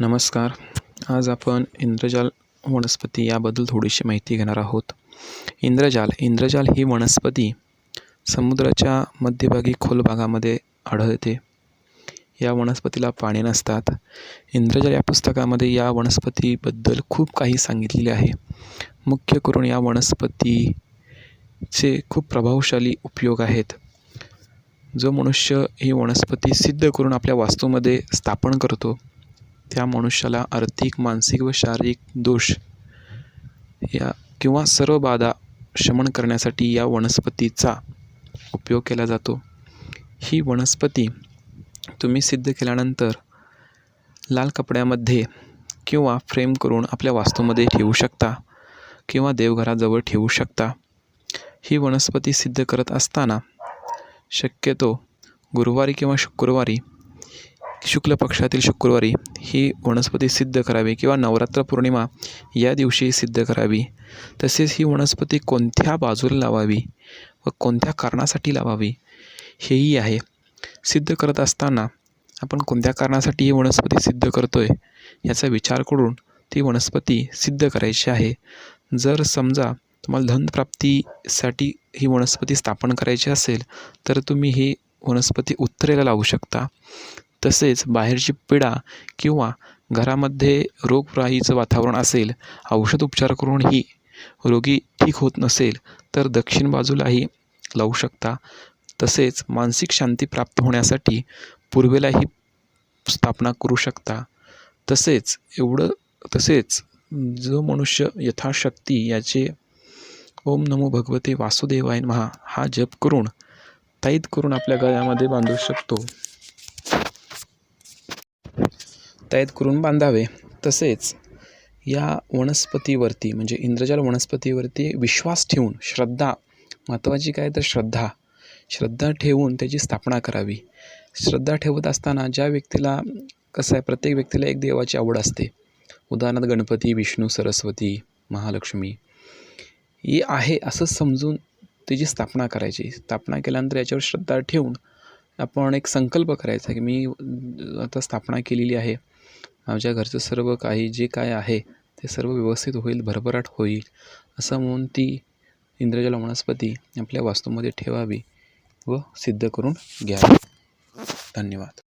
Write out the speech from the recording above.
नमस्कार. आज आपण इंद्रजाल वनस्पती याबद्दल थोडीशी माहिती घेणार आहोत. इंद्रजाल इंद्रजाल ही वनस्पती समुद्राच्या मध्यभागी खोल भागामध्ये आढळते. या वनस्पतीला पाणी नसतात. इंद्रजाल या पुस्तकामध्ये या वनस्पतीबद्दल खूप काही सांगितलेले आहे. मुख्य करून या वनस्पतीचे खूप प्रभावशाली उपयोग आहेत. जो मनुष्य ही वनस्पती सिद्ध करून आपल्या वास्तूमध्ये स्थापन करतो त्या मनुष्याला आर्थिक मानसिक व शारीरिक दोष या किंवा सर्व बाधा शमन करण्यासाठी या वनस्पतीचा उपयोग केला जातो. ही वनस्पती तुम्ही सिद्ध केल्यानंतर लाल कपड्यामध्ये किंवा फ्रेम करून आपल्या वास्तूमध्ये ठेवू शकता किंवा देवघराजवळ ठेवू शकता. ही वनस्पती सिद्ध करत असताना शक्यतो गुरुवारी किंवा शुक्रवारी शुक्ल पक्षातील शुक्रवारी ही वनस्पती सिद्ध करावी किंवा नवरात्र पौर्णिमा या दिवशी सिद्ध करावी. तसेच ही वनस्पती कोणत्या बाजूला लावावी व कोणत्या कारणासाठी लावावी हेही आहे. सिद्ध करत असताना आपण कोणत्या कारणासाठी ही वनस्पती सिद्ध करतो आहे याचा विचार करून ती वनस्पती सिद्ध करायची आहे. जर समजा तुम्हाला धनप्राप्तीसाठी ही वनस्पती स्थापन करायची असेल तर तुम्ही ही वनस्पती उत्तरेला लावू शकता. तसेच बाहेरची पिढा किंवा घरामध्ये रोगराईचं वातावरण असेल औषध उपचार करूनही रोगी ठीक होत नसेल तर दक्षिण बाजूलाही लावू शकता. तसेच मानसिक शांती प्राप्त होण्यासाठी पूर्वेलाही स्थापना करू शकता. तसेच एवढं तसेच जो मनुष्य यथाशक्ती याचे ओम नमो भगवते वासुदेवाय महा हा जप करून ताईत करून आपल्या गळ्यामध्ये बांधू शकतो. ताईत करून बांधावे. तसेच या वनस्पतीवरती म्हणजे इंद्रजाल वनस्पतीवरती विश्वास ठेवून श्रद्धा महत्त्वाची काय तर श्रद्धा श्रद्धा ठेवून त्याची स्थापना करावी. श्रद्धा ठेवत असताना ज्या व्यक्तीला कसं आहे प्रत्येक व्यक्तीला एक देवाची आवड असते. उदाहरणार्थ गणपती विष्णू सरस्वती महालक्ष्मी. ही आहे असं समजून त्याची स्थापना करायची. स्थापना केल्यानंतर याच्यावर श्रद्धा ठेवून आपण एक संकल्प करायचा की मी आता स्थापना केलेली आहे. आमच्या घरचं सर्व काही जे काय आहे ते सर्व व्यवस्थित होईल भरभराट होईल असं म्हणून ती इंद्रजल वनस्पती आपल्या वास्तूमध्ये ठेवावी व सिद्ध करून घ्यावी. धन्यवाद.